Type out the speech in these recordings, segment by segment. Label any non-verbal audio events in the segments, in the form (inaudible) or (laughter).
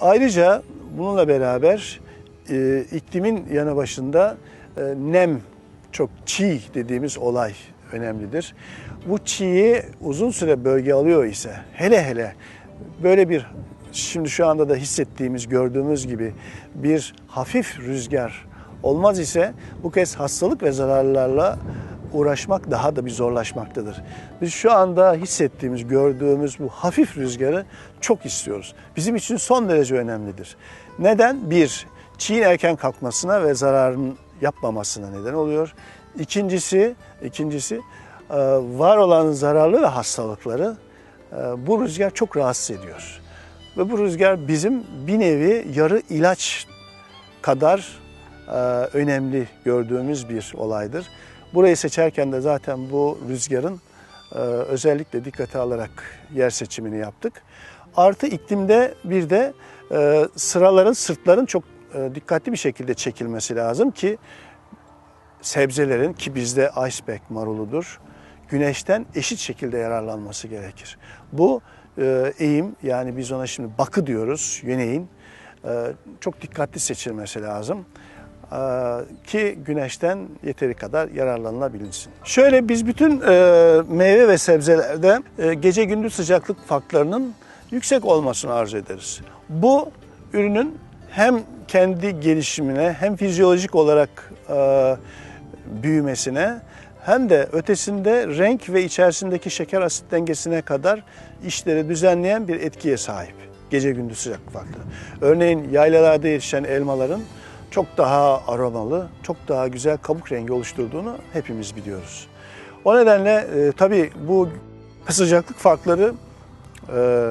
Ayrıca bununla beraber e, iklimin yanı başında e, nem çok çiğ dediğimiz olay önemlidir. Bu çiği uzun süre bölge alıyor ise hele hele böyle bir şimdi şu anda da hissettiğimiz gördüğümüz gibi bir hafif rüzgar olmaz ise bu kez hastalık ve zararlarla uğraşmak daha da bir zorlaşmaktadır. Biz şu anda hissettiğimiz, gördüğümüz bu hafif rüzgarı çok istiyoruz. Bizim için son derece önemlidir. Neden? Bir, çiğin erken kalkmasına ve zararın yapmamasına neden oluyor. İkincisi, ikincisi e, var olan zararlı ve hastalıkları e, bu rüzgar çok rahatsız ediyor. Ve bu rüzgar bizim bir nevi yarı ilaç kadar e, önemli gördüğümüz bir olaydır. Burayı seçerken de zaten bu rüzgarın e, özellikle dikkate alarak yer seçimini yaptık. Artı iklimde bir de e, sıraların, sırtların çok e, dikkatli bir şekilde çekilmesi lazım ki sebzelerin ki bizde iceberg maruludur, güneşten eşit şekilde yararlanması gerekir. Bu eğim yani biz ona şimdi bakı diyoruz, yöneyin e, çok dikkatli seçilmesi lazım ki güneşten yeteri kadar yararlanılabilsin. Şöyle biz bütün e, meyve ve sebzelerde e, gece gündüz sıcaklık farklarının yüksek olmasını arzu ederiz. Bu ürünün hem kendi gelişimine hem fizyolojik olarak e, büyümesine hem de ötesinde renk ve içerisindeki şeker asit dengesine kadar işleri düzenleyen bir etkiye sahip. Gece gündüz sıcaklık farkları. Örneğin yaylalarda yetişen elmaların çok daha aromalı, çok daha güzel kabuk rengi oluşturduğunu hepimiz biliyoruz. O nedenle e, tabii bu sıcaklık farkları e,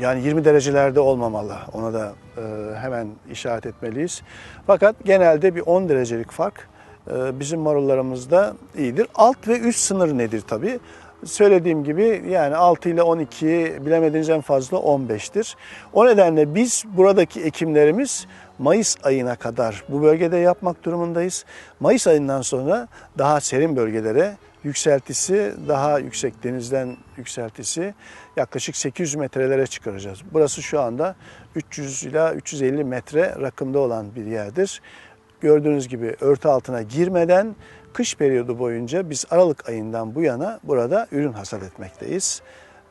yani 20 derecelerde olmamalı. Ona da e, hemen işaret etmeliyiz. Fakat genelde bir 10 derecelik fark e, bizim marullarımızda iyidir. Alt ve üst sınır nedir tabii? Söylediğim gibi yani 6 ile 12 bilemediğiniz en fazla 15'tir. O nedenle biz buradaki ekimlerimiz Mayıs ayına kadar bu bölgede yapmak durumundayız. Mayıs ayından sonra daha serin bölgelere yükseltisi daha yüksek denizden yükseltisi yaklaşık 800 metrelere çıkaracağız. Burası şu anda 300 ila 350 metre rakımda olan bir yerdir. Gördüğünüz gibi örtü altına girmeden kış periyodu boyunca biz Aralık ayından bu yana burada ürün hasat etmekteyiz.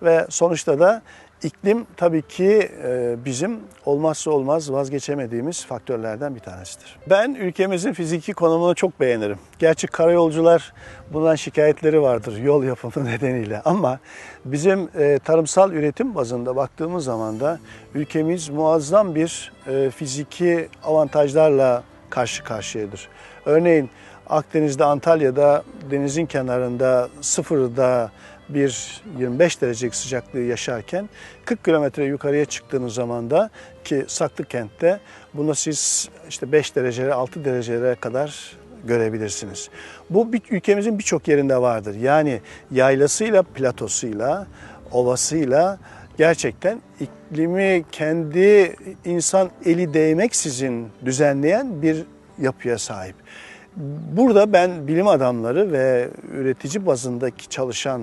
Ve sonuçta da iklim tabii ki e, bizim olmazsa olmaz vazgeçemediğimiz faktörlerden bir tanesidir. Ben ülkemizin fiziki konumunu çok beğenirim. Gerçi karayolcular bundan şikayetleri vardır yol yapımı (laughs) nedeniyle ama bizim e, tarımsal üretim bazında baktığımız zaman da ülkemiz muazzam bir e, fiziki avantajlarla karşı karşıyadır. Örneğin Akdeniz'de, Antalya'da denizin kenarında sıfırda bir 25 derecelik sıcaklığı yaşarken 40 kilometre yukarıya çıktığınız zaman da ki Saklı kentte bunu siz işte 5 derecelere 6 derecelere kadar görebilirsiniz. Bu bir, ülkemizin birçok yerinde vardır. Yani yaylasıyla, platosuyla, ovasıyla gerçekten iklimi kendi insan eli değmeksizin düzenleyen bir yapıya sahip. Burada ben bilim adamları ve üretici bazındaki çalışan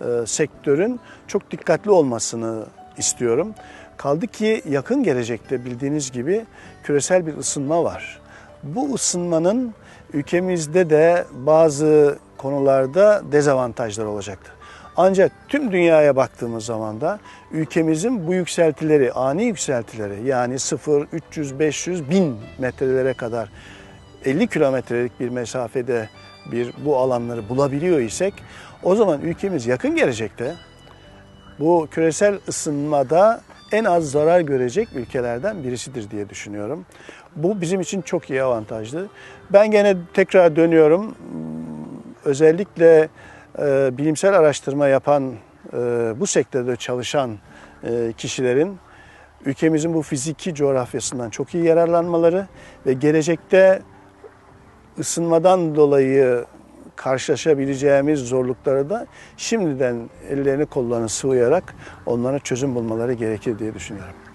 e, sektörün çok dikkatli olmasını istiyorum. Kaldı ki yakın gelecekte bildiğiniz gibi küresel bir ısınma var. Bu ısınmanın ülkemizde de bazı konularda dezavantajları olacaktır. Ancak tüm dünyaya baktığımız zaman da ülkemizin bu yükseltileri, ani yükseltileri yani 0, 300, 500, 1000 metrelere kadar 50 kilometrelik bir mesafede bir bu alanları bulabiliyor isek o zaman ülkemiz yakın gelecekte bu küresel ısınmada en az zarar görecek ülkelerden birisidir diye düşünüyorum. Bu bizim için çok iyi avantajlı. Ben gene tekrar dönüyorum. Özellikle e, bilimsel araştırma yapan, e, bu sektörde çalışan e, kişilerin ülkemizin bu fiziki coğrafyasından çok iyi yararlanmaları ve gelecekte ısınmadan dolayı karşılaşabileceğimiz zorlukları da şimdiden ellerini kollarını sıvayarak onlara çözüm bulmaları gerekir diye düşünüyorum.